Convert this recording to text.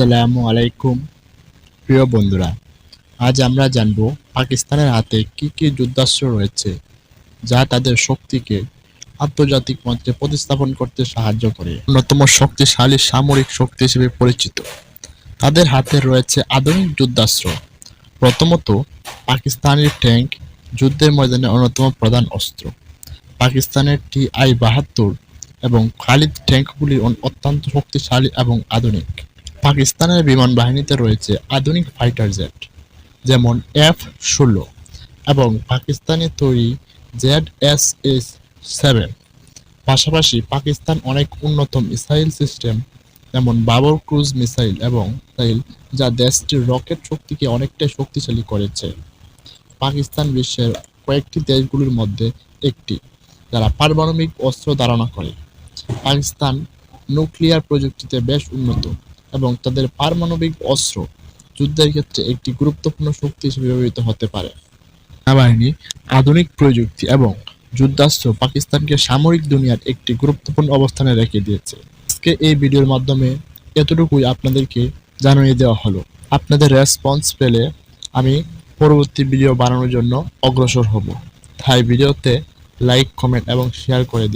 আসসালামু আলাইকুম। প্রিয় বন্ধুরা, আজ আমরা জানব পাকিস্তানের হাতে কি কি যুদ্ধাস্ত্র রয়েছে যা তাদের শক্তিকে আন্তর্জাতিক মঞ্চে প্রতিস্থাপন করতে সাহায্য করে। অন্যতম শক্তিশালী সামরিক শক্তি হিসেবে পরিচিত। তাদের হাতে রয়েছে আধুনিক যুদ্ধাস্ত্র। প্রথমত পাকিস্তানের ট্যাঙ্ক যুদ্ধের ময়দানে অন্যতম প্রধান অস্ত্র। পাকিস্তানের টি আই বাহাত্তর এবং খালিদ ট্যাঙ্কগুলি অত্যন্ত শক্তিশালী এবং আধুনিক। পাকিস্তানের বিমান বাহিনীতে রয়েছে আধুনিক ফাইটার জেট যেমন এফ ষোলো এবং পাকিস্তানে তৈরি জেড এস এস সেভেন পাশাপাশি পাকিস্তান অনেক উন্নত মিসাইল সিস্টেম যেমন বাবর ক্রুজ মিসাইল এবং মিসাইল যা দেশটির রকেট শক্তিকে অনেকটাই শক্তিশালী করেছে। পাকিস্তান বিশ্বের কয়েকটি দেশগুলির মধ্যে একটি, যারা পারমাণবিক অস্ত্র ধারণা করে। পাকিস্তান নিউক্লিয়ার প্রযুক্তিতে বেশ উন্নত। এবং তাদের পারমাণবিক অস্ত্র যুদ্ধের ক্ষেত্রে একটি গুরুত্বপূর্ণ শক্তি হিসেবে ব্যবহৃত হতে পারে। সেনাবাহিনী, আধুনিক প্রযুক্তি এবং যুদ্ধাস্ত্র পাকিস্তানকে সামরিক দুনিয়ার একটি গুরুত্বপূর্ণ অবস্থানে রেখে দিয়েছে। আজকে এই ভিডিওর মাধ্যমে এতটুকুই আপনাদেরকে জানিয়ে দেওয়া হলো। আপনাদের রেসপন্স পেলে আমি পরবর্তী ভিডিও বানানোর জন্য অগ্রসর হব। তাই ভিডিওতে লাইক কমেন্ট এবং শেয়ার করে দিন।